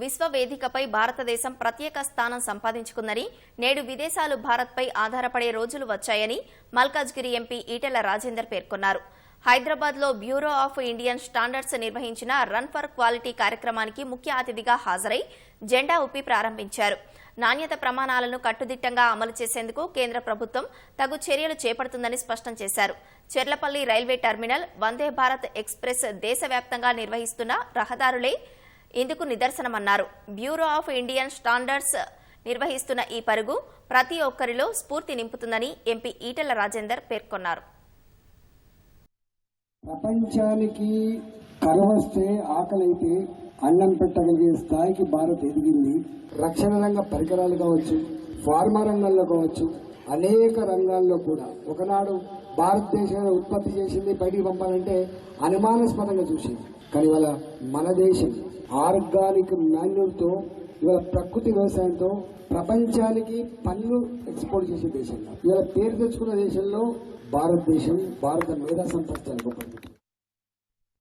విశ్వ వేదికపై భారతదేశం ప్రత్యేక స్థానం సంపాదించుకుందని నేడు విదేశాలు భారత్పై ఆధారపడే రోజులు వచ్చాయని మల్కాజ్గిరి ఎంపీ ఈటెల రాజేందర్ పేర్కొన్నారు. హైదరాబాద్లో బ్యూరో ఆఫ్ ఇండియన్ స్టాండర్డ్స్ నిర్వహించిన రన్ ఫర్ క్వాలిటీ కార్యక్రమానికి ముఖ్య అతిథిగా హాజరై జెండా ఊపి ప్రారంభించారు. నాణ్యత ప్రమాణాలను కట్టుదిట్టంగా అమలు చేసేందుకు కేంద్ర ప్రభుత్వం తగు చర్యలు చేపడుతుందని స్పష్టం చేశారు. Cherlapalli railway terminal Vande Bharat express దేశవ్యాప్తంగా నిర్వహిస్తున్న రహదారులే ఇందుకు నిదర్శనమన్నారు. బ్యూరో ఆఫ్ ఇండియన్ స్టాండర్డ్స్ నిర్వహిస్తున్న ఈ పరుగు ప్రతి ఒక్కరిలో స్ఫూర్తి నింపుతుందని ఎంపీ ఈటెల రాజేందర్ పేర్కొన్నారు. ప్రపంచానికి కరువస్తే ఆకలైతే అన్నం పెట్టగలిగే స్థాయికి భారత్ ఎదిగింది. రక్షణ రంగ పరికరాలు కావచ్చు ఫార్మా రంగంలో కావచ్చు అనేక రంగాల్లో కూడా. ఒకనాడు భారతదేశంలో ఉత్పత్తి చేసింది బయటికి పంపాలంటే అనుమానాస్పదంగా చూసింది. కానీ ఇవాళ మన దేశం ఆర్గానిక్ మాన్యూర్తో ఇవాళ ప్రకృతి వ్యవసాయంతో ప్రపంచానికి పన్ను ఎక్స్పోర్ట్ చేసే దేశంగా ఇవాళ పేరు తెచ్చుకున్న దేశంలో భారతదేశం భారత మేధా సంపత్తి చాలా